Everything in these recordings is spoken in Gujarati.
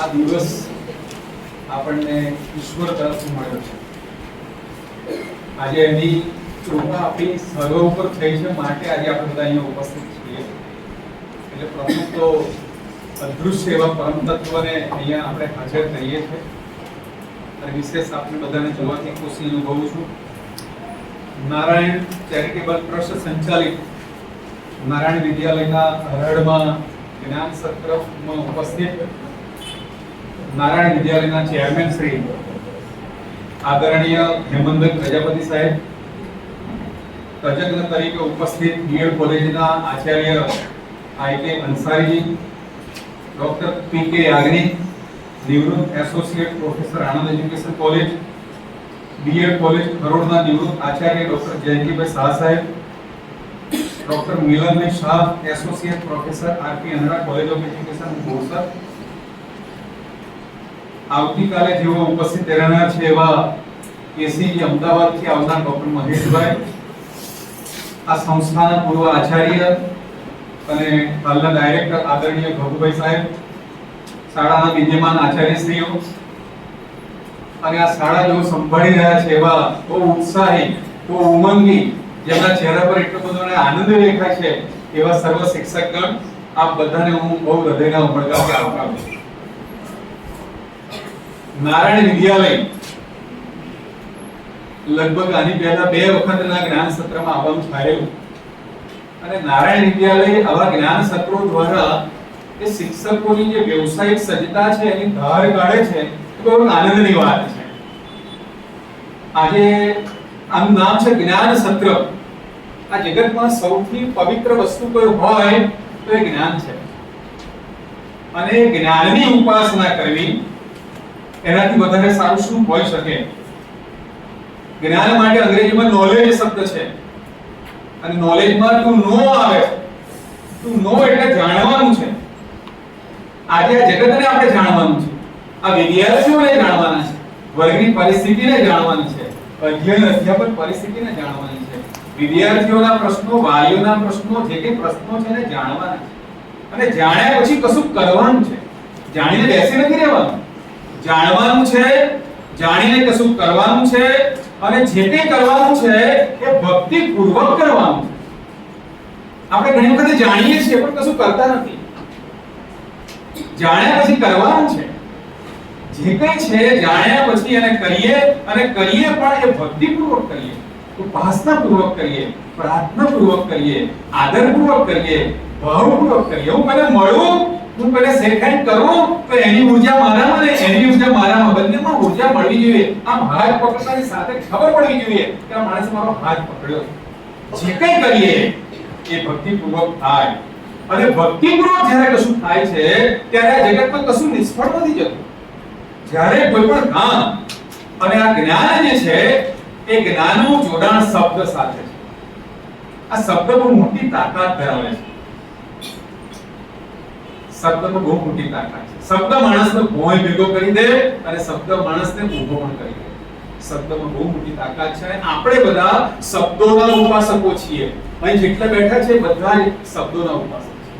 આ દિવસ આપણને ઈશ્વર તરફથી મળ્યો છે. આજે એની કૃપા આપણી સર્વ ઉપર થઈ છે માટે આજે આપણે બધા અહીંયા ઉપસ્થિત છીએ. એટલે પ્રથમ તો અદૃશ્ય એવા પરમ તત્વને અહીંયા આપણે હાજર થઈએ છીએ. અને વિશેષ આપણે બધાને જોવાથી ખુશી અનુભવું છું. નારાયણ ચેરિટેબલ ટ્રસ્ટ સંચાલિત નારાયણ વિદ્યાલયના હરડમાં જ્ઞાન સત્રમાં ઉપસ્થિત નારાયણ વિદ્યાલયના ચેરમેન શ્રી આદરણીય હેમંત પ્રજાપતિ સાહેબ, તજજ્ઞ તરીકે ઉપસ્થિત બીએડ કોલેજના આચાર્ય આઈ અંસારીજી, ડોક્ટર પી કે યાજ્ઞિક, નિવૃત્ત associate professor Anand education college, B Ed college ખરોડના નિવૃત્ત આચાર્ય ડોક્ટર જયંતિભાઈ શાહ સાહેબ, doctor Milanbhai Shah, associate professor R P અનરા college of education, Borsad આવતીકાલે જેઓ ઉપસ્થિત રહેવાના છે એવા એસી અમદાવાદથી આવનાર ડોક્ટર મહેશભાઈ, આ સંસ્થાના પૂર્વ આચાર્ય અને હાલના ડાયરેક્ટર આદરણીય ભગુભાઈ સાહેબ, શાળાના વિદ્યમાન આચાર્યશ્રીઓ અને આ શાળા જેઓ સંભાળી રહ્યા છે એવા બહુ ઉત્સાહી, બહુ ઉમંગી, જેમના ચહેરા પર એટલો બધો આનંદ દેખાય છે એવા સર્વ શિક્ષકગણ આપ બધાને હું બહુ હૃદયના ઉમળકાથી આવકારું છું. નારાયણ વિદ્યાલય. લગભગ આની પહેલા બે વખતના જ્ઞાન સત્રમાં આવવાનું થયેલું અને નારાયણ વિદ્યાલય આવા જ્ઞાન સત્રો દ્વારા એ શિક્ષકોની જે વ્યવસાયિક સજ્જતા છે, એની ધાર કાઢે છે, એ બહુ આનંદની વાત છે. આજે આનું નામ છે જ્ઞાન સત્ર. આ જગતમાં સૌથી પવિત્ર વસ્તુ કોઈ હોય તો એ જ્ઞાન છે. અને જ્ઞાનની ઉપાસના કરવી એનાથી વધારે સારું શું હોઈ શકે? જ્ઞાન માટે અંગ્રેજીમાં નોલેજ શબ્દ છે. અને નોલેજમાં તું નો આવે, તું નો એટલે જાણવાનું છે. આજે આ જગતને આપણે જાણવાનું છે. આ વિદ્યાર્થીઓને જાણવાના છે. વર્ગની પરિસ્થિતિને જાણવાની છે. અધ્યયન, અધ્યાપન પરિસ્થિતિને જાણવાની છે. વિદ્યાર્થીઓના પ્રશ્નો, વાલીઓના પ્રશ્નો, જે કંઈ પ્રશ્નો છે એને જાણવાના છે. અને જાણ્યા પછી કશું કરવાનું છે. જાણીને બેસી નથી રહેવાનું. જાણવાનું છે, જાણીને કશું કરવાનું છે અને જે કંઈ કરવાનું છે એ ભક્તિ પૂર્વક કરવાનું. આપણે ઘણી વખત જાણીએ છીએ, પણ કશું કરતા નથી. જાણ્યા પછી કરવાનું છે. જે કંઈ છે, જાણ્યા પછી એને કરીએ અને કરીએ પણ એ ભક્તિપૂર્વક કરીએ. ઉપાસનાપૂર્વક કરીએ, પ્રાર્થનાપૂર્વક કરીએ, આદરપૂર્વક કરીએ, ભાવપૂર્વક કરીએ. હું મને મળું હું પહેલા શેખાઈ કરું, તો એની ઊર્જા મારામાં ને એની ઊર્જા મારામાં બંનેમાં ઊર્જા મળવી જોઈએ. આમ હાથ પકડતાની સાથે ખબર પડવી જોઈએ કે આ માણસે મારો હાથ પકડ્યો જે કંઈ કરીએ, એ ભક્તિપૂર્વક થાય. અને ભક્તિપૂર્વક જ્યારે કશું થાય છે, ત્યારે આ જગતમાં કશું નિષ્ફળ નથી જતું. જ્યારે કોઈ પણ કામ અને આ જ્ઞાન જે છે, એ જ્ઞાનનું જોડાણ શબ્દ સાથે છે. આ શબ્દ બહુ મોટી તાકાત ધરાવે છે. શબ્દમાં બહુ મોટી તાકાત છે શબ્દ માણસનો ભોંય ભેગો કરી દે અને શબ્દ માણસને ઊભો પણ કરી દે. શબ્દમાં બહુ મોટી તાકાત છે. આપણે બધા શબ્દોના ઉપાસકો છીએ. અહીં જેટલા બેઠા છે બધા શબ્દોના ઉપાસક છે.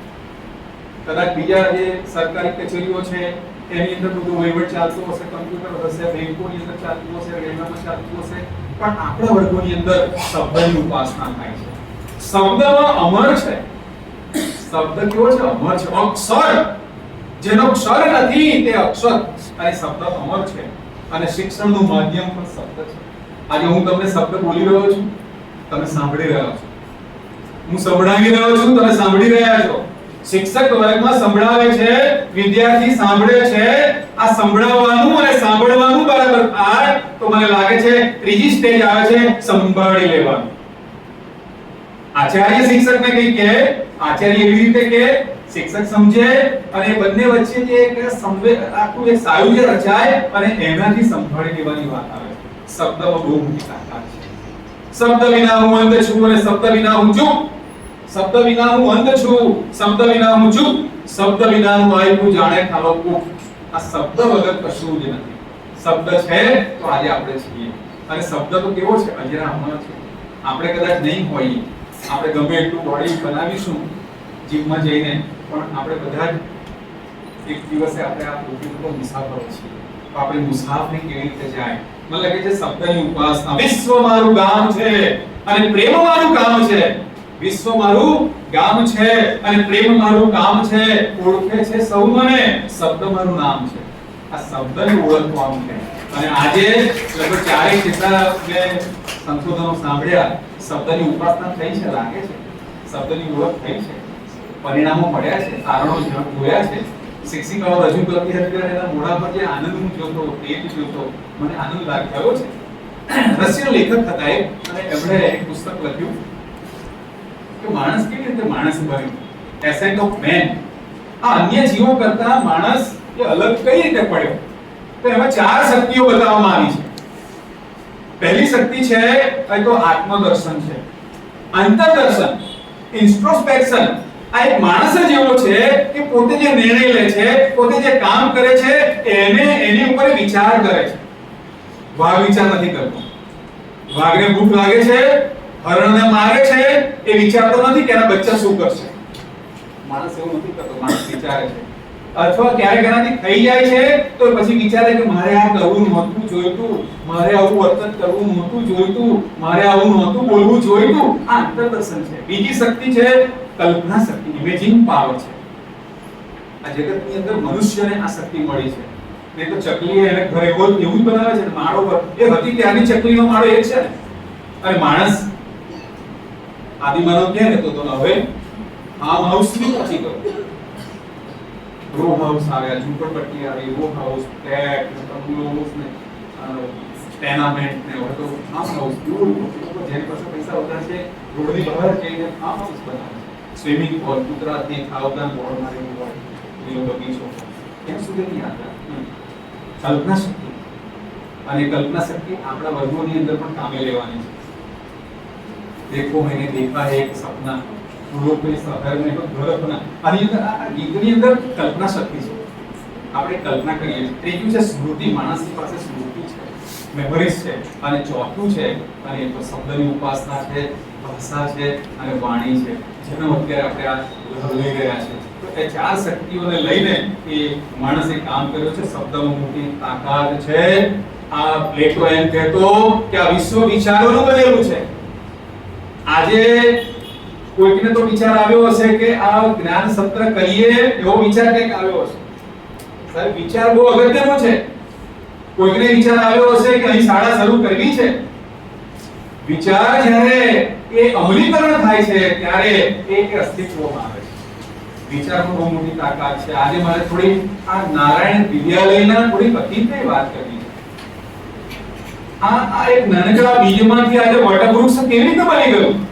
કદાચ બીજા જે સરકારી કચેરીઓ છે, એની અંદર બધું વહીવટ ચાલતું હશે, કમ્પ્યુટર હશે, બેંકોની અંદર ચાલતું હશે, રેલવેમાં ચાલતું હશે. પણ આપણા વર્ગોની અંદર શબ્દની ઉપાસના થાય છે. શબ્દમાં અમર છે. શબ્દ કેવો છે? અમર છે. અક્ષર! જેનો ક્ષર નથી, તે અક્ષર. અને શબ્દ અમર છે. અને શિક્ષણનું માધ્યમ પણ શબ્દ છે. આજે હું તમને શબ્દ બોલી રહ્યો છું. તમે સાંભળી રહ્યા છો. હું સંભળાવી રહ્યો છું. તમે સાંભળી રહ્યા છો. શિક્ષક વર્ગમાં સંભળાવે છે, વિદ્યાર્થી સાંભળે છે. આ સંભળાવવાનું અને સાંભળવાનું બરાબર આ તો મને લાગે છે ત્રીજી સ્ટેજ આવે છે સંભાળી લેવાનું. આચાર્ય શિક્ષકને કઈ કહે? આચાર્ય એવી રીતે કે શિક્ષક સમજે અને બંને વચ્ચે જે એક સંવે, આખું એક સાયુજ્ય રચાય અને એનાથી સંભાળી લેવાની વાત આવે શબ્દમાં બહુ મોટી તાકાત છે. શબ્દ વિના હું અંધ છું અને શબ્દ વિના હું ચૂપ. શબ્દ વિના હું અંધ છું, શબ્દ વિના હું ચૂપ. શબ્દ વિના હું આયુ જાણે ખાલો કુક આ શબ્દ વગર કશું જ નથી. શબ્દ છે તો આજે આપણે છીએ. અને શબ્દ તો કેવો છે? અજરામર છે. આપણે કદાચ નહીં હોઈએ. આપણે ગમે એટલું બોડી બનાવીશું જીમમાં જઈને, પણ આપણે બધા જ એક દિવસે આપણે આ પૃથ્વી ઉપર મુસાફરો છીએ. તો આપણે મુસાફરી કેવી રીતે જાય? મને લાગે છે શબ્દની ઉપાસના. વિશ્વ મારું ગામ છે અને પ્રેમ મારું કામ છે. વિશ્વ મારું ગામ છે અને પ્રેમ મારું કામ છે. ઓળખે છે સૌ મને. શબ્દ મારું નામ છે. આ શબ્દને ઓળખવાનું છે અને આજે લગભગ ચારેય કેટલા મેં સંશોધનો સાંભળ્યા, શબ્દની ઉપાસના થઈ છે, લાગે છે. શબ્દની ઓળખ થઈ છે. પરિણામો મળ્યા છે, કારણો જોયા છે. શિક્ષિકાઓ રજૂ કરતી હતી ત્યારે એના મોઢા પર જે આનંદ હું જોતો તેજ જોતો, મને આનંદ લાગ થયો છે. રશિયન લેખક હતા એક અને એમણે એક પુસ્તક લખ્યું કે માણસ કેવી રીતે માણસ બન્યો એસેન્ટ ઓફ મેન આ અન્ય જીવો કરતા માણસ એ અલગ કઈ રીતે પડ્યો? તો એમાં ચાર શક્તિઓ બતાવવામાં આવી છે. પહેલી શક્તિ છે તો આત્મદર્શન છે. અંતરદર્શન ઇન્સ્ટ્રોસ્પેક્શન આ એક માણસ જ એવો છે કે પોતે જે નિર્ણય લે છે, પોતે જે કામ કરે છે, એને એની ઉપર વિચાર કરે છે. વાઘ વિચાર નથી કરતો. વાઘને ભૂખ લાગે છે, હરણને મારે છે, એ વિચારતો નથી કે એના બચ્ચા શું કરશે. માણસ એવું નથી કરતો, માણસ વિચારે છે. અથવા ક્યારેક એનાથી થઈ જાય છે, તો પછી વિચારે કે મારે આ કરવું નહોતું જોઈતું, મારે આવું વર્તન કરવું નહોતું જોઈતું, મારે આવું નહોતું બોલવું જોઈતું. આ અંતરદર્શન છે. બીજી શક્તિ છે, કલ્પના શક્તિ, ઇમેજિંગ પાવર છે. આ જગતની અંદર મનુષ્યને આ શક્તિ મળી છે. ને તો ચકલી એને ઘરે એવો જ બનાવે છે માળો પર. એ હતી ત્યાંની ચકલીનો માળો, એ છે અને માણસ આદિમાનવ કહે ને તો હવે? ફાર્મ હાઉસથી પહોંચી ગયો. રો હાઉસ આવ્યા ઝૂંપડપટ્ટી આવી રો હાઉસ ફ્લેટ બંગલોસ ને ટેનામેન્ટ ને હવે તો ફાર્મ હાઉસ દૂર જેની પાસે પૈસા વધારે છે, રોડની બહાર જઈને ફાર્મ હાઉસ બનાવે સ્વિમિંગ પૂલ ગુજરાતની ખાવદાન બોર્ડ મારી હોય, એનો બગીચો. ત્યાં સુધીની યાત્રા કલ્પના શક્તિ. અને કલ્પના શક્તિ આપણા વર્ગોની અંદર પણ કામે લેવાની છે. દેખો એને દેખા હે એક સપના. ચાર શક્તિઓને લઈને એ માણસે કામ કર્યું છે. શબ્દમાં મોટી તાકાત છે. આ પ્લેટો એમ કહેતો કે આ વિશ્વ વિચારોનું બનેલું છે. આજે કોઈકને તો વિચાર આવ્યો હશે કે આ જ્ઞાન સત્ર કરીએ એવો વિચાર કંઈક આવ્યો હશે. સાહેબ, વિચાર બહુ અગત્યનો છે. કોઈકને વિચાર આવ્યો હશે કે અહીં શાળા શરૂ કરવી છે. વિચાર જ્યારે એ અમલીકરણ થાય છે, ત્યારે એ અસ્તિત્વમાં આવે છે. વિચારમાં બહુ મોટી તાકાત છે. આજે મારે થોડી આ નારાયણ વિદ્યાલયના થોડી અતીતની વાત કરવી છે. આ આ એક નાનકડા બીજમાંથી આજે વટવૃક્ષ કેવી રીતે બની ગયું?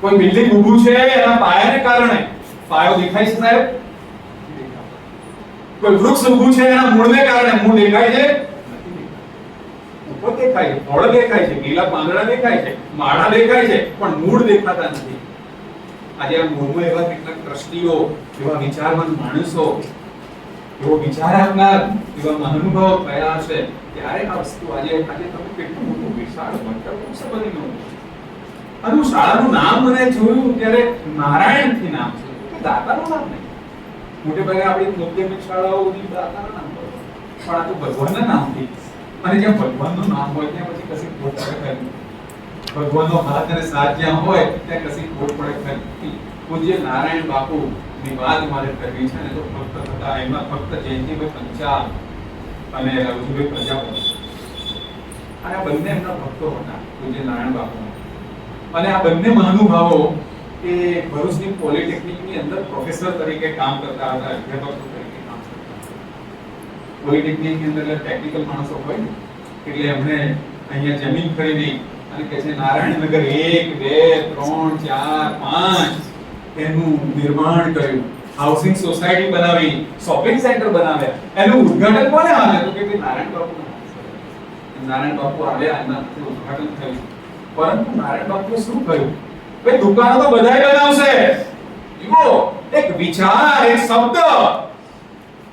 કોઈ બિલ્ડિંગ ઊભું છે એના પાયાને કારણે? પાયો દેખાય છે સાહેબ? કોઈ વૃક્ષ ઊભું છે એના મૂળને કારણે? મૂળ દેખાય છે? ઉપર દેખાય છે ફળ દેખાય છે લીલા પાંદડા દેખાય છે, માળા દેખાય છે, પણ મૂળ દેખાતા નથી. આજે આ મૂળમાં એવા કેટલાક દ્રષ્ટિઓ એવા વિચારવાન માણસો, એવો વિચાર આપનાર, એવા મહાનુભાવ થયા છે ત્યારે આ વસ્તુ આજે આજે તમે કેટલું મોટું વિશાળ બની ગયું અને હું શાળાનું નામ મને જોયું ત્યારે નારાયણથી નામ છે. દાતાનું નામ નહીં. મોટે ભાગે આપણી માધ્યમિક શાળાઓ દાતાના નામ હોય. પણ આ તો ભગવાનના નામથી. અને જ્યાં ભગવાનનું નામ હોય ત્યાં પછી કશી ખોટ પડે ખરી ભગવાનનો હાથ અને સાથ જ્યાં હોય, ત્યાં કશી ખોટ પડે ખરી પૂજ્ય નારાયણ બાપુ ની વાત મારે કરવી છે ને, તો ફક્ત થતા, એમાં ફક્ત જયંતિભાઈ પંચાલ અને રઘુભાઈ પ્રજાપતિ. અને બંને એમના ભક્તો હતા પૂજ્ય નારાયણ બાપુ અને આ બંને મહાનુભાવો એ ભરૂચની પોલિટેકનિકની અંદર પ્રોફેસર તરીકે કામ કરતા હતા, અધ્યાપક તરીકે કામ કરતા પોલિટેકનિકની અંદર ટેકનિકલ માણસો હોય ને, એટલે એમણે અહીંયા જમીન ખરીદી અને કે છે, નારાયણનગર એક, બે, ત્રણ, ચાર, પાંચ, એનું નિર્માણ કર્યું. હાઉસિંગ સોસાયટી બનાવી શોપિંગ સેન્ટર બનાવ્યા. એનું ઉદ્ઘાટન કોને આવે તો કે નારાયણ બાપુ નારાયણ બાપુ આવ્યા એના ઉદ્ઘાટન થયું. પરંતુ નારાયણ બાપુએ શું કહ્યું ભાઈ, દુકાનો તો બધાય બનાવશે. જુઓ, એક વિચાર, એક શબ્દ.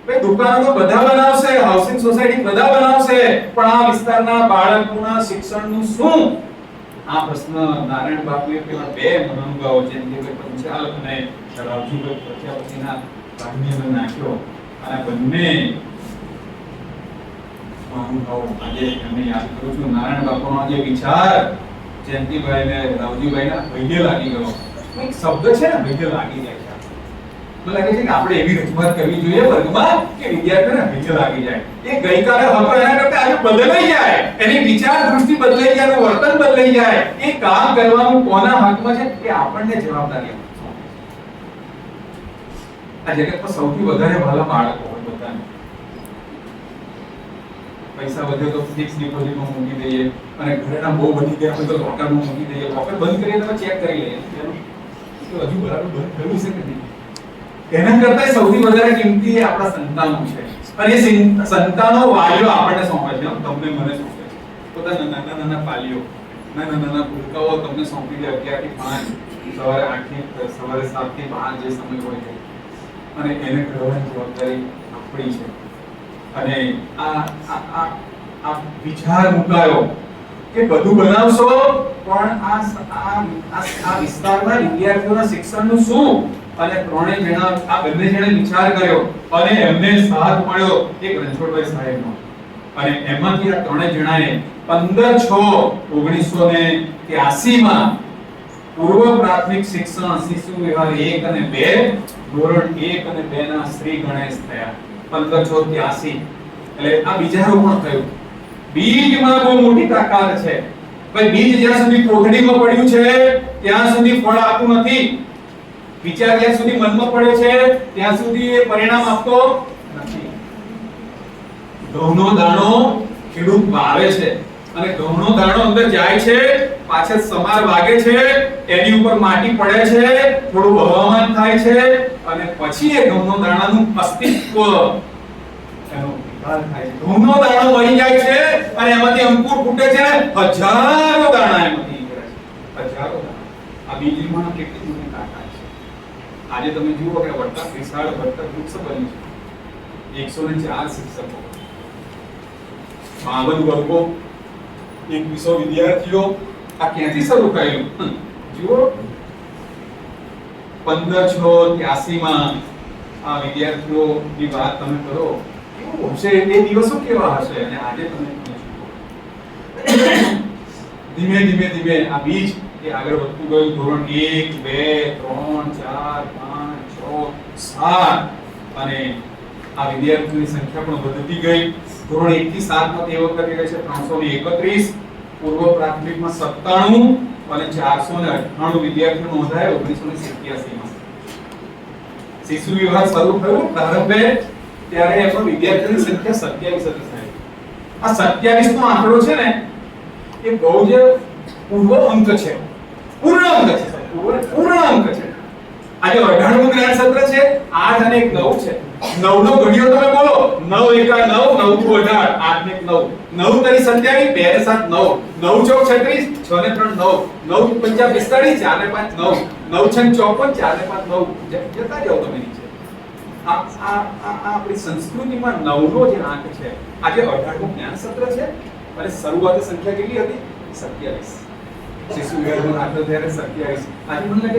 ભાઈ, દુકાનો તો બધા બનાવશે હાઉસિંગ સોસાયટી બધા બનાવશે, પણ આ વિસ્તારના બાળકોના શિક્ષણનું શું? આ પ્રશ્ન નારાયણ બાપુએ પેલા બે મહાનુભાવો જેમ કે પંચાલક પંચાલ અને રાવજીભાઈ પ્રજાપતિના અંદર નાખ્યો અને બંને મહાનુભાવો આજે એમને યાદ કરું છું. નારાયણ બાપુનો જે વિચાર જયંતિભાઈ ને રાવજીભાઈ ના ભૈયે લાગી ગયો. એક શબ્દ છે ને, ભૈયે લાગી જાય મને લાગે છે કે આપણે એવી રજૂઆત કરવી જોઈએ વર્ગમાં કે વિદ્યાર્થીઓને ભૈયે લાગી જાય. એ ગઈકાલે હતો એના કરતા આજે બદલાઈ જાય. એની વિચાર દૃષ્ટિ બદલાઈ જાય વર્તન બદલાઈ જાય. એ કામ કરવાનું કોના હાથમાં છે? એ આપણને જવાબદારી આ જગતમાં સૌથી વધારે વાલા બાળકો હોય બધાને. પૈસા વધે તો ફિક્સ ડિપોઝિટમાં મૂકી દઈએ અને ઘરેણા બહુ વધી ગયા હોય તો લોકરમાં મૂકી દઈએ. લોકર બંધ કરીએ તો ચેક કરી લઈએ. તો હજુ બરાબર બંધ થયું છે કે નહીં? એના કરતા સૌથી વધારે કિંમતી આપણા સંતાનો છે. અને એ સંતાનો વાલીઓ આપણને સોંપે છે. તમને મને સોંપે છે. પોતાના નાના નાના પાલીઓ, નાના નાના ભૂલકાઓ તમને સોંપી દે અગિયારથી પાંચ, સવારે આઠથી સવારે સાતથી પાંચ જે સમય હોય છે અને એને કરવાની જવાબદારી આપણી છે. અને આ આ આ વિચાર મુકાયો કે બધું બનાવશો, પણ આ આ આ વિસ્તારના વિદ્યાર્થીઓના શિક્ષણનું શું? અને ત્રણે જણા, આ બંને જણે વિચાર કર્યો અને એમને સાથ મળ્યો એક રણછોડભાઈ સાહેબનો. અને એમાંથી આ ત્રણે જણાએ 15 છ ઓગણીસો ને ત્યાસીમાં પૂર્વ પ્રાથમિક શિક્ષણ, શિશુ વિભાગ એક અને બે, ધોરણ એક અને બે ના શ્રી ગણેશ થયા. પંદરસો ત્યાસી એટલે આ બીજા રોપણ થયું. બીજમાં બહુ મોટી તાકાત છે. ભાઈ, બીજ જ્યાં સુધી કોથળીમાં પડ્યું છે, ત્યાં સુધી ફળ આપતું નથી. વિચાર જ્યાં સુધી મનમાં પડે છે, ત્યાં સુધી એ પરિણામ આપતો નથી. ઘઉંનો દાણો ખેડૂત વાવે છે. અને ઘઉંનો દાણો અંદર જાય છે, પાછળ સમાર વાગે છે, એની ઉપર માટી પડે છે, થોડું હવામાન થાય છે અને પછી એ ઘઉંનો દાણાનું અસ્તિત્વ ઘઉંનો દાણો મરી જાય છે અને એમાંથી અંકુર ફૂટે છે હજારો દાણા એમાંથી નીકળે છે. હજારો દાણા. આ બીજમાં કેટલી મોટી તાકાત છે? આજે તમે જુઓ કે વટ્ટા વિશાળ વટ્ટા વૃક્ષ બન્યું છે. એકસો ને ચાર શિક્ષકો. બાવન વર્ગો. એકવીસો વિદ્યાર્થીઓ. આ ક્યાંથી શરૂ થયેલું જુઓ. પંદર છ ત્યાસી માં આ વિદ્યાર્થીઓની વાત તમે કરો, કેવું હશે? એ દિવસો કેવા હશે? અને આજે તમે ધીમે ધીમે ધીમે આ બીજ એ આગળ વધતું ગયું. ધોરણ એક, બે, ત્રણ, ચાર, પાંચ, છ, સાત. અને આ વિદ્યાર્થીઓની સંખ્યા પણ વધતી ગઈ. ધોરણ એક થી સાતમાં તે વખતે છે ત્રણસો ને એકત્રીસ. પૂર્વ પ્રાથમિકમાં સત્તાણું. અને ચારસો ને અઠ્ઠાણું વિદ્યાર્થીઓ નોંધાયા ઓગણીસો ને સિત્યાસી માં શિશુ વિભાગ શરૂ થયું. પ્રારંભે ત્યારે એમાં વિદ્યાર્થીઓની સંખ્યા સત્યાવીસ હતી સાહેબ. આ સત્યાવીસ નો આંકડો છે ને, એ બહુ જ પૂર્વ અંક છે. પૂર્ણ અંક છે પૂર્ણ અંક છે. આજે અઢારમું જ્ઞાન સત્ર છે, આઠ અને એક નવ છે. નવ નો ઘડિયો તમે બોલો, નવ એકા નવ નવ દુ અઢાર, આઠ ને નવ. નવ તરી સત્યાવીસ, બે ને સાત નવ. નવ ચોક છત્રીસ, છ ને ત્રણ નવ. નવ પંચા પિસ્તાળીસ, ચાર ને પાંચ નવ. નવ છ ચોપન, ચાર ને પાંચ નવ. જતા જાઓ તમે નીચે. આ આ આ આપણી સંસ્કૃતિમાં નવનો જે આંક છે, આજે અઢારમું જ્ઞાન સત્ર છે. અને શરૂઆત સંખ્યા કેટલી હતી? સત્યાવીસ. શિશુ વિહારનો દાખલો ત્યારે 27 આજે મને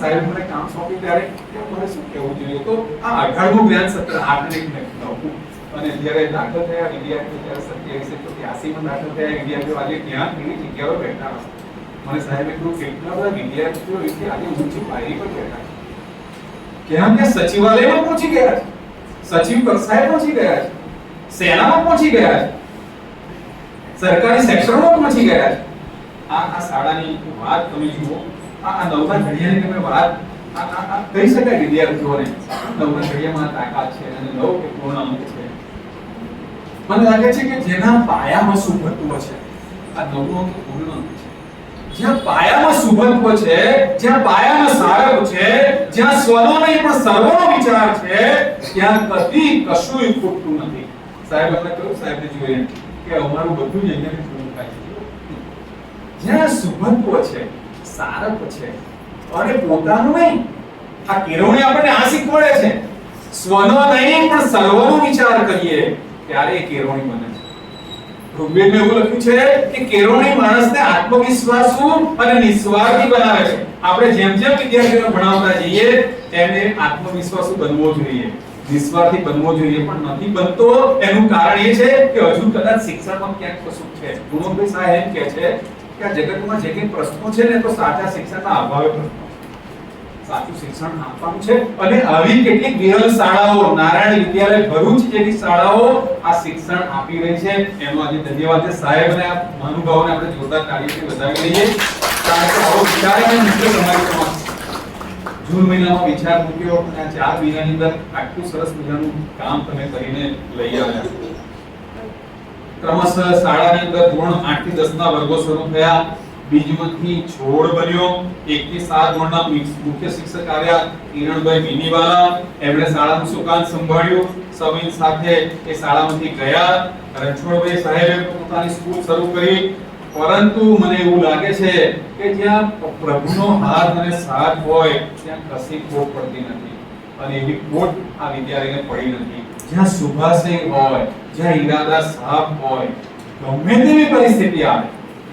સાહેબ મને કામ સોંપી ત્યારે કે મારે શું કહેવું જોઈએ? તો આ 18મું જ્ઞાન સત્ર આઠ ને નવમું. અને જ્યારે દાખલ થયા વિદ્યાર્થીઓ ત્યારે 27 તો 83 માં દાખલ થયા બેઠા મને સાહેબે કહ્યું કેટલા બધા પહોંચી ગયા છે. સચિવ કક્ષાએ પહોંચી ગયા છે. સેનામાં પહોંચી ગયા સરકારી સેક્ટરમાં પહોંચી ગયા આ આ શાળાની વાત તમે જુઓ. આ આ નવના ઘડિયાની તમે વાત આ આ કહી શકાય વિદ્યાર્થીઓને. નવના ઘડિયામાં તાકાત છે અને નવ કે પૂર્ણ છે. મને લાગે છે કે જેના પાયામાં સુભત્વ છે, આ નવનો અંક પૂર્ણ અંક છે જ્યાં પાયામાં સુભત્વ છે, જ્યાં પાયામાં સારવ છે, જ્યાં સ્વનો નહીં, પણ સર્વનો વિચાર છે, ત્યાં કદી કશું ખૂટતું નથી. સાહેબ આપણે કહ્યું સાહેબને જોઈએ. કે અમારું વિચાર કરીએ, ત્યારે એ કેળવણી બને છે. એવું લખ્યું છે કે કેળવણી માણસને આત્મવિશ્વાસુ અને નિસ્વાર્થી બનાવે છે. આપણે જેમ જેમ વિદ્યાર્થીઓને ભણાવતા જઈએ, તેમને આત્મવિશ્વાસુ બનવો જોઈએ. નિસ્વાર્થી બનવો જોઈએ પણ નથી બનતો. એનું કારણ એ છે કે હજુ કદાચ શિક્ષણમાં ક્યાંક કશું છે. ગુણોભાઈ સાહેબ કહે છે કે આ જગતમાં જે કંઈ પ્રશ્નો છે ને, તો સાચા શિક્ષણના અભાવે પ્રશ્નો સાચું શિક્ષણ આપવાનું છે. અને આવી કેટલીક વિરલ શાળાઓ, નારાયણ વિદ્યાલય ભરૂચ જેવી શાળાઓ આ શિક્ષણ આપી રહી છે. એનો આજે ધન્યવાદ છે. સાહેબ અને આ મહાનુભાવોને આપણે જોરદાર તાળીઓથી વધાવી લઈએ. કારણ કે આવો વિચાર અને મિત્ર સમક્ષ જૂન મહિનામાં વિચાર મૂક્યો અને ચાર મહિનાની અંદર આટલું સરસ મજાનું કામ તમે કરીને લઈ આવ્યા ક્રમશઃ શાળાની અંદર ધોરણ 8 થી 10 ના વર્ગો શરૂ થયા. બીજમાંથી છોડ બન્યો. 1 થી 7 ધોરણના મુખ્ય શિક્ષક આવ્યા કિરણભાઈ મિનીવાલા. એમણે શાળાનું સુકાન સંભાળ્યું. સવિન સાથે એ શાળામાંથી ગયા. રણછોડભાઈ સાહેબે પોતાની સ્કૂલ શરૂ કરી. પરંતુ મને એવું લાગે છે કે જ્યાં પ્રભુનો હાથ અને સાથ હોય, ત્યાં કશી ખોટ પડતી નથી. અને એવી ખોટ આ વિદ્યાર્થીને પડી નથી. જ્યાં સુભાષય હોય, જ્યાં ઈરાદા સાફ હોય, ગમે તેવી પરિસ્થિતિ આવે,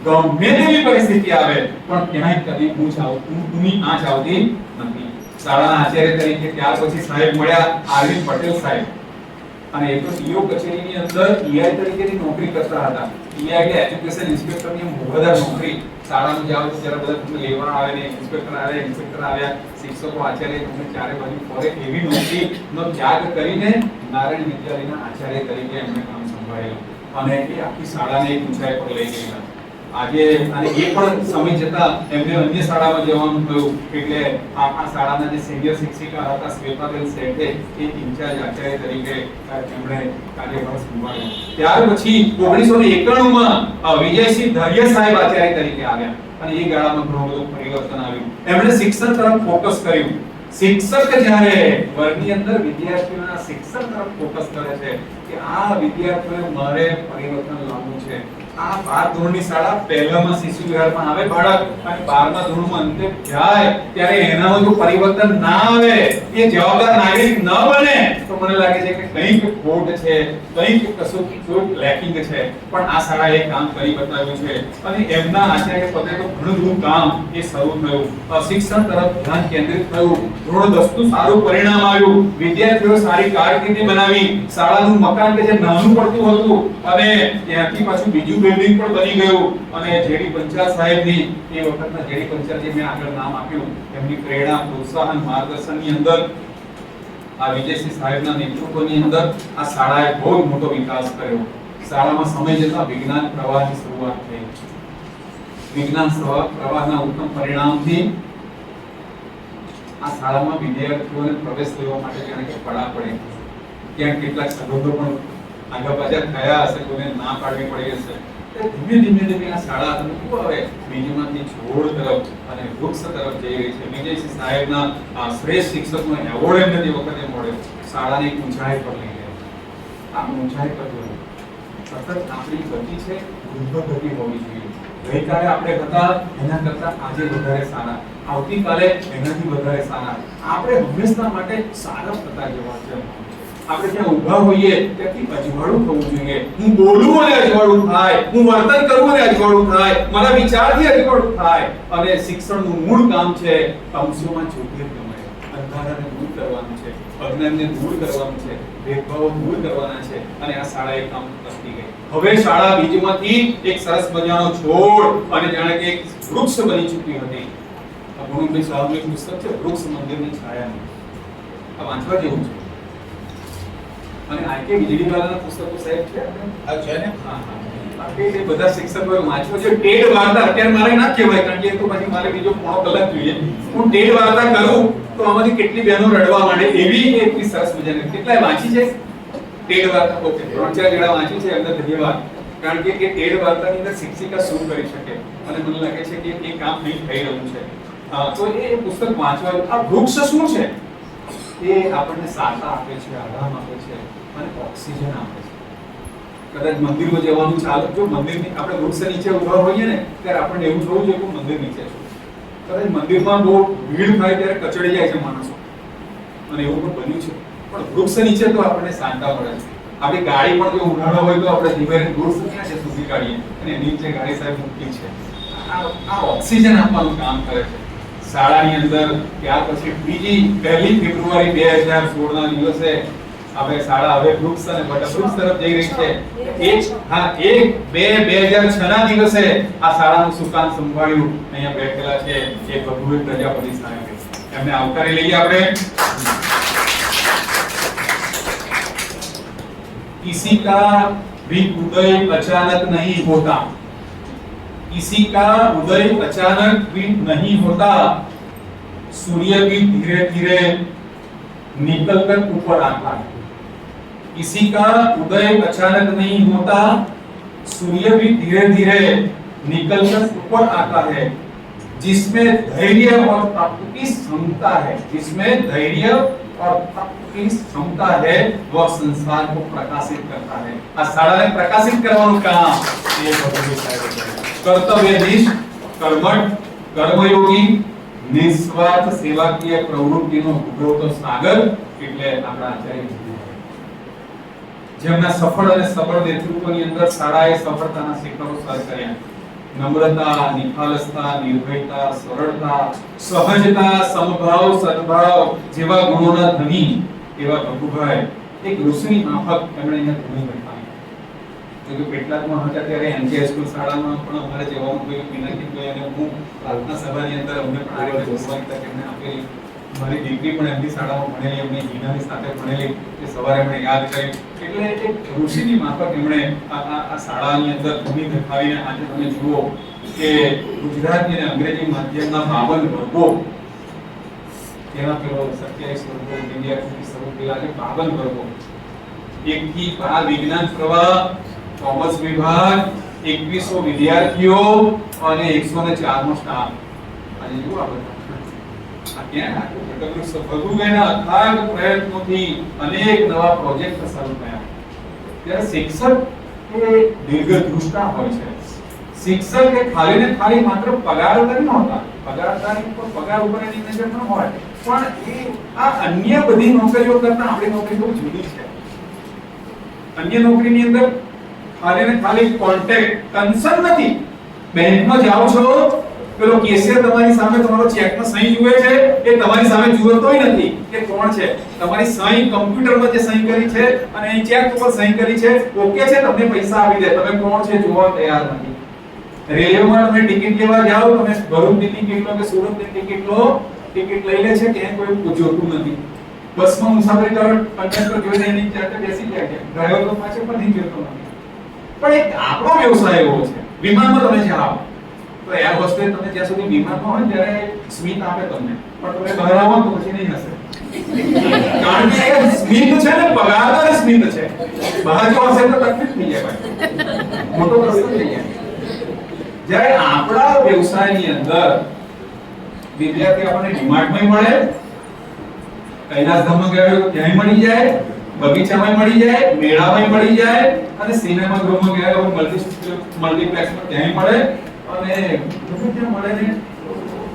ગમે તેવી પરિસ્થિતિ આવે, પણ ક્યાંય કદી હું આવતું ઊની આંચ આવતી નથી. શાળાના આચાર્ય તરીકે ત્યાર પછી સાહેબ મળ્યા, આરવી પટેલ સાહેબ. અને એ તો સીઓ કચેરીની અંદર ઈઆઈ તરીકેની નોકરી કરતા હતા. ઈઆઈ એજ્યુકેશન ઇન્સ્પેક્ટરની બધા નોકરી શાળાનું જાઓ તો ત્યારે બધા લેવા આવે ને ઇન્સ્પેક્ટર આવ્યા ઇન્સ્પેક્ટર આવ્યા, શિક્ષકો આચાર્ય, તમને ચારે બાજુ ફરે એવી નોકરીનો ત્યાગ કરીને નારાયણ વિદ્યાલયના આચાર્ય તરીકે એમણે કામ સંભાળેલું. અને એ આખી શાળાને એક ઊંચાઈ પર લઈ ગયેલા. આજે અને એ પણ સમય જતા એમને અન્ય શાળામાં જવાનું થયું. એટલે આ આ શાળાના જે સિનિયર શિક્ષિકા હતા શ્વેતાબેન શેઠે એ ઇન્ચાર્જ આચાર્ય તરીકે એમણે કાર્યભાર સંભાળ્યો. ત્યાર પછી 1991 માં અ, વિજયસિંહ ધૈર્ય સાહેબ આચાર્ય તરીકે આવ્યા અને એ ગાળામાં ઘણું બધું પરિવર્તન આવ્યું. એમણે શિક્ષણ તરફ ફોકસ કર્યું. શિક્ષક જ્યારે વર્ગની અંદર વિદ્યાર્થીઓના શિક્ષણ તરફ ફોકસ કરે છે કે આ વિદ્યાર્થીઓએ મારે પરિવર્તન લાવવું એમના આચાર્ય પદે ઘણું બધું કામ એ શરૂ થયું. શિક્ષણ તરફ ધ્યાન કેન્દ્રિત થયું. ધોરણ 10 નું સારું પરિણામ આવ્યું. વિદ્યાર્થીઓ સારી કારકિર્દી બનાવી. શાળાનું મકાન કે જે નાનું પડતું હતું, અને ત્યાંથી પાછું બીજું બિલ્ડિંગ પણ બની ગયું અને જેડી પંચાલ સાહેબની એ વખતના જેડી પંચાલ જે મેં આગળ નામ આપ્યું. એમની પ્રેરણા, પ્રોત્સાહન, માર્ગદર્શનની અંદર, આ વિજયસિંહ સાહેબના નેતૃત્વની અંદર આ શાળાએ બહુ મોટો વિકાસ કર્યો. શાળામાં સમય જતા વિજ્ઞાન પ્રવાહની શરૂઆત થઈ. વિજ્ઞાન પ્રવાહ- પ્રવાહના ઉત્તમ પરિણામથી આ શાળામાં વિદ્યાર્થીઓને પ્રવેશ લેવા માટે જાણે કે પડા પડે. ક્યાંક કેટલાક સંબંધો પણ આગળ પાછળ થયા હશે, કોઈને ના પાડવી પડી હશે. ધીમે ધીમે ધીમે આ શાળા અનુકૂળ આવે બીજીમાંથી છોડ તરફ અને વૃક્ષ તરફ જઈ રહી છે. વિજયસિંહ સાહેબના શ્રેષ્ઠ શિક્ષકનો એવોર્ડ એમને તે વખતે મળ્યો. શાળાની ઊંચાઈ પર લઈ ગયા. આ ઊંચાઈ પર જવું સતત આપણી ગતિ છે ઉર્ધ્વ ગતિ હોવી જોઈએ. ગઈકાલે આપણે હતા, એના કરતા આજે વધારે સારા. આવતીકાલે એનાથી વધારે સારા. આપણે હંમેશા માટે સારા થતા જવા છે. આપણે જ્યાં ઊભા હોઈએ, ત્યાંથી અજવાળું થવું જોઈએ. હું બોલું અને અજવાળું થાય. હું વર્તન કરું અને અજવાળું થાય. મારા વિચારથી અજવાળું થાય. અને શિક્ષણનું મૂળ કામ છે અંશોમાં જ્યોતિર્ગમય અંધારાને દૂર કરવાનું છે. અજ્ઞાનને દૂર કરવાનું છે. ભેદભાવો દૂર કરવાના છે. અને આ શાળા એક કામ કરતી ગઈ. હવે શાળા બીજમાંથી એક સરસ મજાનો છોડ અને જાણે કે એક વૃક્ષ બની ચૂકી હતી. આ ગુણુભાઈ સાહેબનું એક પુસ્તક છે, વૃક્ષ મંદિરની છાયા આ વાંચવા જેવું છે. અને આઈકે વીજળી વાળાના પુસ્તકો સાહેબ છે? આ છે ને? હા, હા. બધા શિક્ષકોએ વાંચ્યો છે ટેડ વાર્તા. અત્યારે મારે ના કહેવાય કારણ કે તો પછી મારે બીજો પોણો કલાક જોઈએ. હું ટેડ વાર્તા કરું તો આમાંથી કેટલી બહેનો રડવા માંડે એવી એટલી સરસ મજાની. કેટલાય વાંચી છે? ટેડ વાર્તા. ઓકે ત્રણ ચાર જણા વાંચી છે એમને ધન્યવાદ. કારણ કે એ ટેડ વાર્તાની અંદર શિક્ષિકા શું કરી શકે? અને મને લાગે છે કે એ કામ નહીં થઈ રહ્યું છે. તો એ પુસ્તક વાંચવાનું. આ વૃક્ષ શું છે? એ આપણને સાતા આપે છે, આરામ આપે છે અને ઓક્સિજન આપે છે. કદાચ મંદિરમાં જવાનું ચાલે. જો મંદિરની આપણે વૃક્ષ નીચે ઊભા હોઈએ ને, ત્યારે આપણને એવું થવું જોઈએ કે મંદિર નીચે છું. કદાચ મંદિરમાં બહુ ભીડ થાય ત્યારે કચડી જાય છે માણસો. અને એવું પણ બન્યું છે. પણ વૃક્ષ નીચે તો આપણને શાંતા મળે છે. આપણી ગાડી પણ જો ઉઘાડો હોય તો આપણે ધીમે દૂર સુધી છે સુધી કાઢીએ. અને એની નીચે ગાડી સાહેબ મૂકી છે. આ ઓક્સિજન આપવાનું કામ કરે છે. શાળાની અંદર, ત્યાર પછી બીજી પહેલી ફેબ્રુઆરી બે હજાર સોળના દિવસે આપણે શાળા હવે વૃક્ષ અને વટવૃક્ષ તરફ જઈ રહી છે. એક, હા, એક, બે બે હજાર છ ના દિવસે આ શાળાનું સુકાન સંભાળ્યું. અહીંયા બેઠેલા છે એ પ્રભુએ પ્રજાપતિ સાહેબ એમને આવકારી લઈએ આપણે. કિસી કા ભી ઉદય અચાનક નહીં હોતા. किसी का उदय अचानक भी नहीं होता सूर्य भी धीरे धीरे निकल कर ऊपर आता है किसी का उदय अचानक नहीं होता सूर्य भी धीरे धीरे निकल कर ऊपर आता है जिसमें धैर्य और तप की क्षमता है जिसमें धैर्य और तप की क्षमता है वह संसार को प्रकाशित करता है આ શાળાને પ્રકાશિત કરવાનું કામ એ ભગવતી સાહેબે કર્યું. કર્તવ્યનિષ્ઠ કર્મઠ, કર્મયોગી, નિસ્વાર્થ સેવાકીય પ્રવૃત્તિનો ઉભરતો સાગર એટલે આપણા આચાર્ય જેમના સફળ અને સબળ નેતૃત્વની અંદર શાળાએ સફળતાના શિખરો સર કર્યા. નમ્રતા, નિખાલસતા, નિર્ભયતા, સરળતા, સહજતા, સમભાવ, સદભાવ જેવા ગુણોના ધની એવા પ્રભુભાઈ. એક ઋષિની માફક એમણે બતાવી જો કે કેટલાકમાં હતા ત્યારે એનકે હાઈસ્કૂલ શાળામાં પણ અમારે જવાનું કોઈ પિનાકીભાઈ અને હું પ્રાર્થના સભાની અંદર અમને પણ આ રીતે જોવાની તક આપેલી. મારી દીકરી પણ એમની શાળામાં ભણેલી, એમની હિનાની સાથે ભણેલી, એ સવારે એમણે યાદ કરી. એટલે એક ઋષિની માફક એમણે આ શાળાની અંદર ભૂમિ દેખાવીને આજે તમે જુઓ કે ગુજરાતી અને અંગ્રેજી માધ્યમના બાવન વર્ગો તેના પેલો સત્યાવીસ વર્ગો વિદ્યાર્થી શરૂ પેલા છે બાવન વર્ગો, એક થી બાર વિજ્ઞાન પ્રવાહ કોમર્સ વિભાગ, એકવીસો વિદ્યાર્થીઓ અને એકસો ને ચાર નો સ્ટાફ. અને જુઓ આ બધા. પ્રયત્નોથી અનેક નવા પ્રોજેક્ટ શરૂ થયા. ત્યારે શિક્ષક એ દીર્ઘદૃષ્ટા હોય છે. શિક્ષક એ ખાલી ને ખાલી માત્ર પગાર જ ન હોતા પગારદારી ઉપર પગાર ઉપર એની નજર ન હોય. પણ એ આ અન્ય બધી નોકરીઓ કરતા આપણી નોકરી બહુ જુદી છે. અન્ય નોકરીની અંદર ખાલી ને ખાલી કોન્ટેક્ટ કન્સર્ન નથી. બેંકમાં જાઓ છો. પેલો કેશિયર તમારી સામે તમારો ચેકનો સહી જુએ છે. એ તમારી સામે જુએ નથી. કે કોણ છે? તમારી સહી કમ્પ્યુટરમાં જે સહી કરી છે અને અહીં ચેક ઉપર સહી કરી છે. ઓકે છે, તમને પૈસા આવી જાય. તમે કોણ છે? જોવા તૈયાર નથી. રેલવેમાં તમે ટિકિટ લેવા જાઓ, તમે ભરૂચની ટિકિટ લો કે સુરતની ટિકિટ લો, ટિકિટ લઈ લે છે કે કોઈ જોતું નથી. બસમાં મુસાફરી કરો, કંડક્ટર જોઈને એની ચાટે બેસી જાય ડ્રાઈવર તો પાછળ પણ નહીં જોતો નથી પણ એક આપણો વ્યવસાય એવો છે. વિમાનમાં તમે જાઓ તો એર હોસ્ટેલ તમે જ્યાં સુધી વિમાનમાં હોય ત્યારે સ્મિત આપે તમને. પણ તમે બહાર આવો તો પછી નહીં હશે. કારણ કે સ્મિત છે ને પગારદાર સ્મિત છે. બહાર જો હશે તો તકલીફ થઈ જાય મોટો પ્રશ્ન થઈ જાય. જ્યારે આપણા વ્યવસાયની અંદર વિદ્યાર્થી આપણને ડિમાન્ડમાં મળે, કૈલાસ ધામમાં ગયો ત્યાંય મળી જાય. બગીચામાં મળી જાય, મેળામાં મળી જાય અને સિનેમા ગૃહમાં ગયા હોય મલ્ટી મલ્ટીપ્લેક્સમાં ત્યાંય મળે અને ગમે ત્યાં મળે ને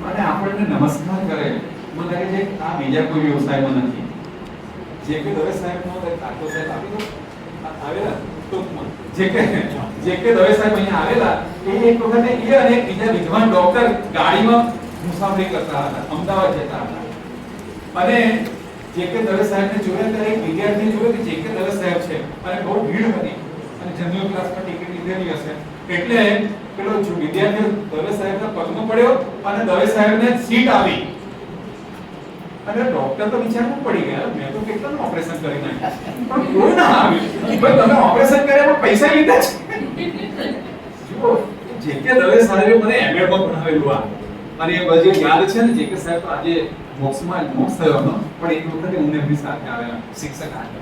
અને આપણને નમસ્કાર કરે. મને લાગે છે આ બીજા કોઈ વ્યવસાયમાં નથી. જે કે દવે સાહેબનો આખો સાહેબ આપી દો. આવેલા? ટૂંકમાં. જે કે જે કે દવે સાહેબ અહીંયા આવેલા, એ એક વખતે એ અને બીજા વિદ્વાન ડોક્ટર ગાડીમાં મુસાફરી કરતા હતા, અમદાવાદ જતા હતા. અને જે દવે સાહેબને જોયા ત્યારે એક વિદ્યાર્થી જોયો કે જે દવે સાહેબ છે, અને બહુ ભીડ હતી. અને જનરલ ક્લાસમાં ટિકિટ લીધેલી હશે. એટલે પેલો વિદ્યાર્થી દવે સાહેબના પગમાં પડ્યો અને દવે સાહેબને સીટ આવી અને ડોક્ટર તો વિચારમાં પડી ગયા. મેં તો કેટલાનું ઓપરેશન કરી નાખ્યું. પણ કોઈ ના આવ્યું ભાઈ, તમે ઓપરેશન કર્યા પૈસા લીધા છે જે કે દવે સાહેબે મને એમએડમાં ભણાવેલું આ. અને એ બજે યાદ છે ને, જે કે સાહેબ આજે મોક્ષમાં બોક્સ થયો હતો. પણ એક વખતે હું એમની સાથે આવેલા શિક્ષક આગળ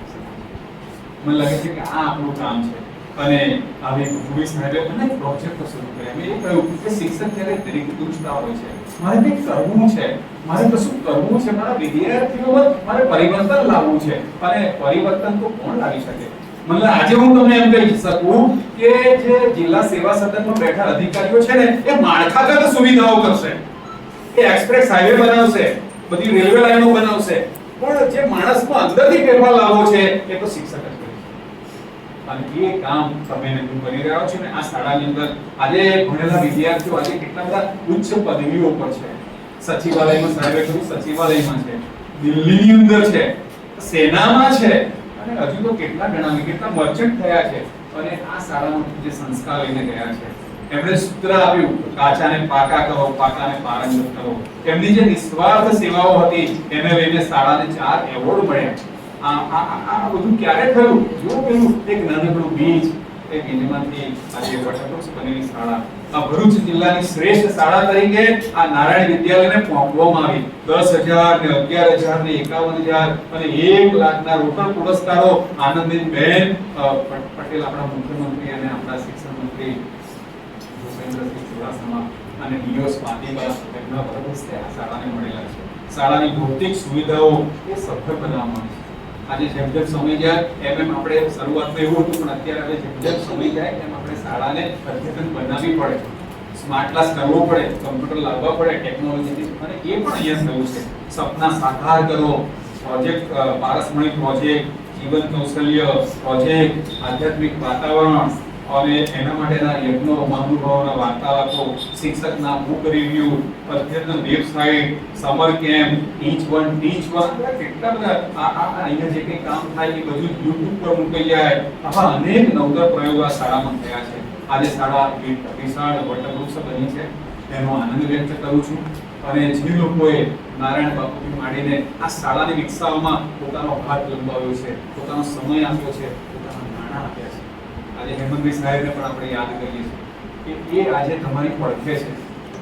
મને લાગે છે કે આ આપણું કામ છે. અને આવી ભૂમિ સાહેબે અનેક પ્રોજેક્ટો શરૂ કર્યા. મેં એ કહ્યું કે શિક્ષક જ્યારે દરેક દુષ્ટા હોય છે, મારે કંઈક કરવું છે? મારે કશું કરવું છે? મારા વિદ્યાર્થીઓમાં મારે પરિવર્તન લાવવું છે. અને પરિવર્તન તો કોણ લાવી શકે? મતલબ આજે હું તમને એમ કહી શકું કે જે જિલ્લા સેવા સદનમાં બેઠા અધિકારીઓ છે ને, એ માળખાગત સુવિધાઓ કરશે. એ એક્સપ્રેસ હાઈવે બનાવશે. બધી રેલવે લાઈનો બનાવશે. પણ જે માણસમાં અંદરથી ફેરફાર લાવવો છે એ તો શિક્ષક જ કરે અને એ કામ તમે ને કરી રહ્યા છો ને આ શાળાની અંદર આજે ભણેલા વિદ્યાર્થીઓ આજે કેટલા બધા ઉચ્ચ પદવીઓ પર છે. સચિવાલયમાં સાહેબે કહ્યું સચિવાલયમાં છે દિલ્હીની અંદર છે સેનામાં છે. અને હજુ તો કેટલા ગણાવી કેટલા મર્ચન્ટ થયા છે. અને આ શાળામાં જે સંસ્કાર લઈને ગયા છે. એમણે સૂત્ર આપ્યું કાચાને પાકા કરો, પાકાને પારંગત કરો. એમની જે નિસ્વાર્થ સેવાઓ હતી, એને લઈને શાળાને ચાર એવોર્ડ મળ્યા. આ આ બધું ક્યારે થયું? જો પેલું, એક નાનકડું બીજ એ બીજમાંથી આજે વટવૃક્ષ બનેલી શાળા. આ ભરૂચ જિલ્લાની શ્રેષ્ઠ શાળા તરીકે આ નારાયણ વિદ્યાલયને પહોંચવામાં આવી. દસ હજાર ને અગિયાર હજાર ને એકાવન હજાર અને એક લાખના રોકડ પુરસ્કારો આનંદીબેન બેન પટેલ, આપણા મુખ્યમંત્રી અને આપણા શિક્ષણ મંત્રી શાળાને ભૌતિક સુવિધાઓ એ સફળ બનાવવામાં છે. આજે જેમ જેમ સમય જાય, એમ એમ આપણે શરૂઆતમાં એવું હતું, પણ અત્યારે હવે જેમ જેમ સમય જાય, એમ આપણે શાળાને અદ્યતન બનાવવી પડે. સ્માર્ટ ક્લાસ કરવો પડે, કમ્પ્યુટર લાવવા પડે, ટેકનોલોજીથી. અને એ પણ અહીંયા થયું છે. સપના સાકાર કરો. પ્રોજેક્ટ પારસમણી પ્રોજેક્ટ, જીવન કૌશલ્ય પ્રોજેક્ટ, આધ્યાત્મિક વાતાવરણ અને એના માટેના યજ્ઞો, મહાનુભાવોના વાર્તાલાપો, શિક્ષકના બુક રિવ્યુ અત્યંત website summer camp teach one teach one કેટલા બધા અહીંયા જે કંઈ કામ થાય એ બધું યુટ્યુબ પર મૂકી જાય. આવા અનેક નવતર પ્રયોગો આ શાળામાં થયા છે. આજે શાળા વિશાળ વટવૃક્ષ બની છે. તેનો આનંદ વ્યક્ત કરું છું. અને જે લોકોએ નારાયણ બાપુથી માંડીને આ શાળાને વિકસાવવામાં પોતાનો હાથ લંબાવ્યો છે, પોતાનો સમય આપ્યો છે, પોતાના નાણાં આપ્યા આજે હેમંતભાઈ સાહેબને પણ આપણે યાદ કરીએ છીએ કે એ આજે તમારી પડખે છે.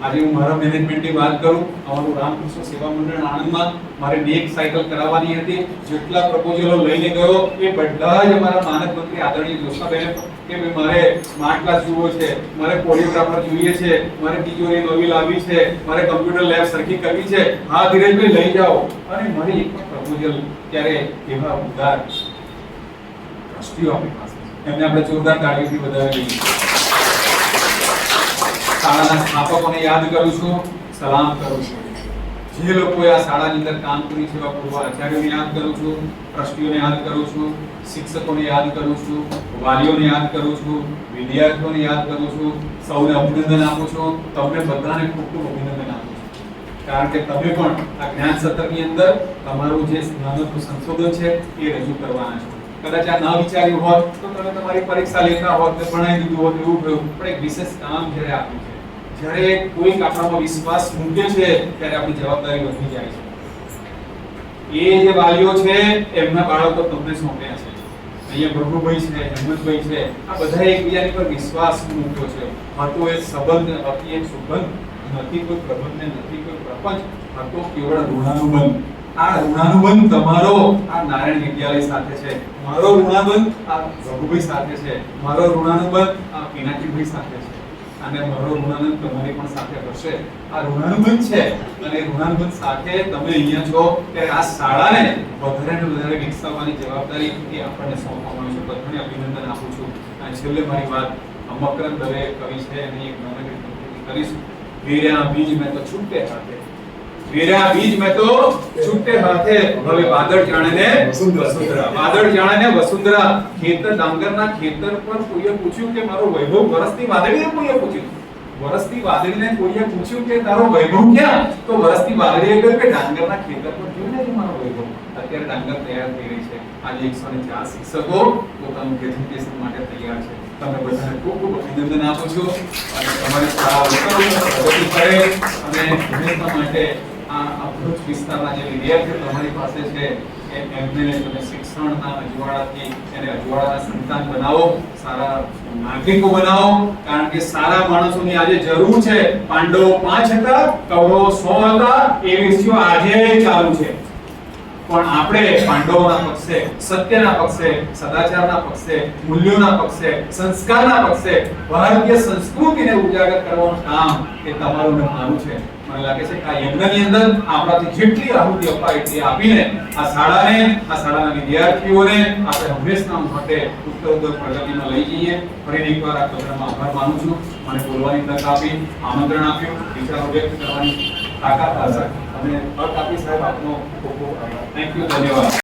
આજે હું મારા મેનેજમેન્ટની વાત કરું, અમારું રામકૃષ્ણ સેવા મંડળ આણંદમાં મારે નેક સાયકલ કરાવવાની હતી. જેટલા પ્રપોઝલો લઈને ગયો, એ બધા જ અમારા માનદ મંત્રી આદરણીય જોશાબેને કે ભાઈ મારે સ્માર્ટ ક્લાસ જોવો છે, મારે કોરિયોગ્રાફર જોઈએ છે, મારે તિજોરી નવી લાવવી છે, મારે કમ્પ્યુટર લેબ સરખી કરવી છે. હા ધીરજભાઈ લઈ જાઓ. અને મારી એક પ્રપોઝલ ત્યારે એવા ઉદાર ટ્રસ્ટીઓ આપણી પાસે. એમને આપણે જોરદાર તાળીઓથી વધાવી લઈએ શાળાના સ્થાપકોને યાદ કરું છું, સલામ કરું છું. જે લોકોએ આ શાળાની અંદર કામ કરી છે, એવા પૂર્વ આચાર્યોને યાદ કરું છું, ટ્રસ્ટીઓને યાદ કરું છું, શિક્ષકોને યાદ કરું છું, વાલીઓને યાદ કરું છું, વિદ્યાર્થીઓને યાદ કરું છું, સૌને અભિનંદન આપું છું, તમને બધાને ખૂબ ખૂબ અભિનંદન આપું છું. કારણ કે તમે પણ આ જ્ઞાન સત્રની અંદર તમારું જે નાનકડું સંશોધન છે, એ રજૂ કરવાના છો. કદાચ આ ના વિચાર્યું હોત તો તમે તમારી પરીક્ષા લેતા હોત ને ભણાઈ દીધું હોત એવું થયું. પણ એક વિશેષ કામ જ્યારે આપ્યું છે, જ્યારે કોઈક આપણામાં વિશ્વાસ મૂકે છે, ત્યારે આપણી જવાબદારી વધી જાય છે. એ જે વાલીઓ છે, એમના બાળકો તમને સોંપ્યા છે. અહીંયા પ્રભુભાઈ છે, હેમંતભાઈ છે, આ બધા એકબીજાની પર વિશ્વાસ મૂક્યો છે. હતો એ સંબંધ હતી એક સુગંધ. નથી કોઈ પ્રબંધ ને નથી કોઈ પ્રપંચ હતો કેવળ ઋણાનુબંધ. આ ઋણાનુબંધ તમારો, આ નારાયણ વિદ્યાલય સાથે છે. મારો ઋણાનુબંધ આ રઘુભાઈ સાથે છે. મારો ઋણાનુબંધ આ પિનાકીભાઈ સાથે છે. અને મારો ઋણાનુબંધ તમારી પણ સાથે હશે. આ ઋણાનુબંધ છે અને ઋણાનુબંધ સાથે તમે અહીંયા છો ત્યારે આ શાળાને વધારે ને વધારે વિકસાવવાની જવાબદારી એ આપણને સોંપવામાં છે. બધાને અભિનંદન આપું છું. અને છેલ્લે મારી વાત અમકરંદ દવે કવિ છે એની એક નાનકડી કરીશું. વીર્યા બીજ મેં તો છૂટે હાથે. વીર્યા બીજ મેં તો છૂટે હાથે. હવે વાદળ જાણે ને વસુંધરા. વાદળ જાણે ને વસુંધરા. ખેતર ડાંગરના ખેતર પર કોઈએ પૂછ્યું કે મારો વૈભવ વરસતી વાદળીને કોઈએ પૂછ્યું? વરસતી વાદળીને કોઈએ પૂછ્યું કે તારો વૈભવ ક્યાં? તો વરસતી વાદળીએ કહ્યું કે ડાંગરના ખેતર પર જોઈને જ મારો વૈભવ? અત્યારે ડાંગર તૈયાર થઈ રહી છે. આજે એકસો ને ચાર શિક્ષકો પોતાનું પ્રેઝન્ટેશન માટે તૈયાર છે. તમે બધાને ખૂબ ખૂબ અભિનંદન આપું છું. અને તમારી સારા ઉત્તરોત્તર પ્રગતિ કરે અને હંમેશા માટે ભરૂચ વિસ્તારના જે વિદ્યાર્થીઓ તમારી પાસે છે, એ એમને તમે શિક્ષણના અજવાળાથી એને અજવાળાના સંતાન બનાવો, સારા નાગરિકો બનાવો, કારણ કે સારા માણસોની આજે જરૂર છે. પાંડવો પાંચ હતા, કૌરવો સો હતા, એ વિષયો આજે ચાલુ છે. પણ આપણે પાંડવોના પક્ષે, સત્યના પક્ષે, સદાચારના પક્ષે, મૂલ્યોના પક્ષે, સંસ્કારના પક્ષે, ભારતીય સંસ્કૃતિને ઉજાગર કરવાનું કામ એ તમારું ને મારું છે. મને લાગે છે આ યજ્ઞની અંદર આપણાથી જેટલી આહુતિ અપાય એટલી આપીને આ શાળાને, આ શાળાના વિદ્યાર્થીઓને આપણે હંમેશના માટે ઉત્તરોત્તર પ્રગતિમાં લઈ જઈએ. ફરી એકવાર આ પ્રોગ્રામમાં આભાર માનું છું. મને બોલવાની તક આપી, આમંત્રણ આપ્યું. વિચારો વ્યક્ત કરવાની તાકાત અને તક આપી સાહેબ આપનો ખૂબ ખૂબ આભાર. થેન્ક યુ ધન્યવાદ.